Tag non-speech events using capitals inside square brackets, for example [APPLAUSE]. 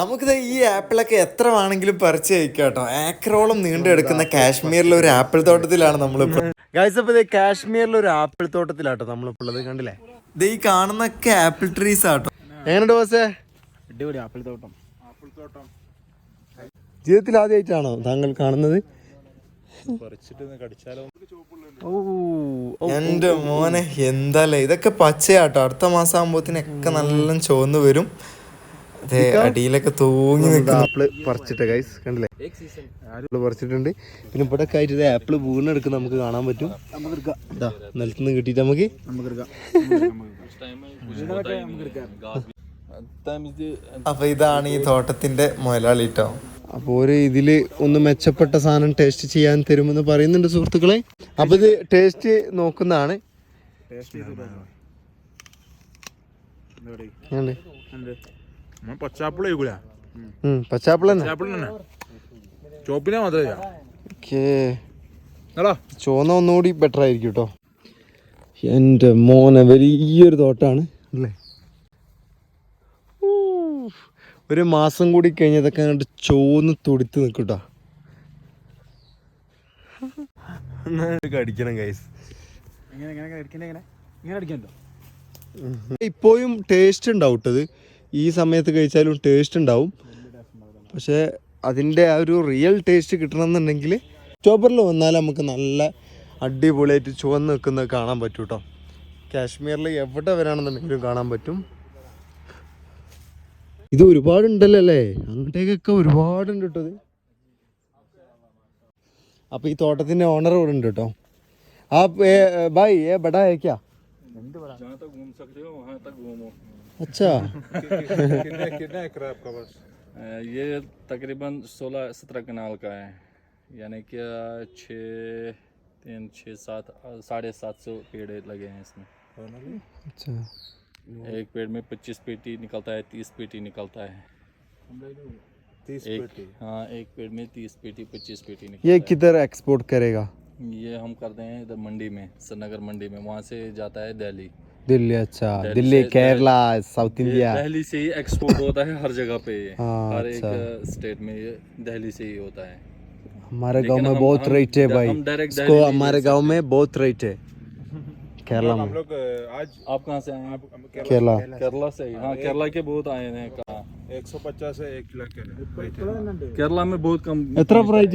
നമുക്കിത് ഈ ആപ്പിളൊക്കെ എത്ര വേണമെങ്കിലും പറിച്ച് കഴിക്കാം കേട്ടോ. ഏക്കറോളം നീണ്ടെടുക്കുന്ന കാശ്മീരിലെ ഒരു ആപ്പിൾ തോട്ടത്തിലാണ് നമ്മളിപ്പോൾ ഗൈസ് അപ്പോൾ ഇത് കാശ്മീരിലെ ഒരു ആപ്പിൾ തോട്ടത്തിലാട്ടോ നമ്മളിപ്പോൾ ഉള്ളത് കണ്ടില്ലേ? ഇത് ഈ കാണുന്നൊക്കെ ആപ്പിൾ ട്രീസ് ആട്ടോ. എങ്ങനെയുണ്ട് ബോസേ? അടിപൊളി ആപ്പിൾ തോട്ടം. ആപ്പിൾ തോട്ടം. ജീവിതത്തിൽ ആദ്യമായിട്ടാണോ താങ്കൾ കാണുന്നത്? എന്റെ മോനെ എന്താല്ലേ? ഇതൊക്കെ പച്ചയാട്ടോ. അടുത്ത മാസം ആകുമ്പോത്തിനൊക്കെ നല്ല ചുവന്ന് വരും. അടിയിലൊക്കെ തൂങ്ങി ആപ്പിൾ പറിച്ചിട്ട് ഗൈസ് കണ്ടില്ലേ? ആപ്പിൾ പറിച്ചിട്ടുണ്ട്. പിന്നെ ഇവിടെ ആയിട്ട് ആപ്പിൾ വീണെടുക്കുന്ന നമുക്ക് കാണാൻ പറ്റും. നിലത്തുനിന്ന് കിട്ടിയിട്ട് നമുക്ക് അപ്പൊ ഇതാണ് ഈ തോട്ടത്തിന്റെ മുതലാളി ട്ടോ. അപ്പൊ ഒരു ഇതിൽ ഒന്ന് മെച്ചപ്പെട്ട സാധനം ടേസ്റ്റ് ചെയ്യാൻ തരുമെന്ന് പറയുന്നുണ്ട് സുഹൃത്തുക്കളെ. അപ്പൊ ഇത് ടേസ്റ്റ് നോക്കുന്നതാണ്. ഉണ്ട്. പച്ചാപ്പിള കഴിക്കൂല. ചോപ്പിനെ മാത്രമേ ചുവന്ന ഒന്നുകൂടി ബെറ്റർ ആയിരിക്കും കേട്ടോ എന്റെ മോനെ വലിയൊരു തോട്ടാണ് അല്ലേ? ഒരു മാസം കൂടി കഴിഞ്ഞതൊക്കെ അങ്ങോട്ട് ചോന്ന് തുടിത്ത് നിൽക്കട്ടോ അടിക്കണം ഗൈസ് ഇപ്പോഴും ടേസ്റ്റ് ഉണ്ടാവും കേട്ടത് ഈ സമയത്ത് കഴിച്ചാലും ടേസ്റ്റ് ഉണ്ടാവും. പക്ഷേ അതിന്റെ ആ ഒരു റിയൽ ടേസ്റ്റ് കിട്ടണമെന്നുണ്ടെങ്കിൽ ഒക്ടോബറിൽ വന്നാൽ നമുക്ക് നല്ല അടിപൊളിയായിട്ട് ചുവന്ന് നിൽക്കുന്നത് കാണാൻ പറ്റും കേട്ടോ കാശ്മീരിൽ എവിടെ വരാണെന്നുണ്ടെങ്കിലും കാണാൻ പറ്റും. ഇത് ഒരുപാടുണ്ടല്ലോ? അല്ലേ അങ്ങോട്ടേക്കൊക്കെ ഒരുപാടുണ്ട് കേട്ടോ ഇത്. അപ്പോൾ ഈ തോട്ടത്തിന്റെ ഓണർ ഇവിടെ ഉണ്ട് കേട്ടോ ആ ബായ് ഏ ബഡാ ഏക്കാ अच्छा। कितना कितना एकड़ आपका बस? ये तकरीबन 16 17 कनाल का है। यानी कि छः तीन छः सात साढ़े सात सौ पेड़ लगे हैं इसमें। अच्छा। एक पेड़ में 25 पेटी निकलता है 30 पेटी निकलता है। तीस एक हाँ एक पेड़ में 30 पेटी 25 पेटी निकलता ये किधर एक्सपोर्ट करेगा? ये हम करते हैं इधर मंडी में श्रीनगर मंडी में। वहाँ से जाता है दिल्ली। दिल्ली अच्छा। Delhi, Kerala south India. Delhi से ही एक्सपोर्ट होता है हर जगह पे। हाँ, हर एक अच्छा। स्टेट में दिल्ली से ही होता है। हमारे गाँव में बहुत रेट है भाई। इसको हमारे गाँव में बहुत रेट है। [LAUGHS] केरला में। हम लोग आज आप कहाँ से आए हैं? केरला केरला। से। हाँ। केरला के बहुत आए हैं कहाँ एक सौ पचास है एक लाख केरला में बहुत कम इतना प्राइस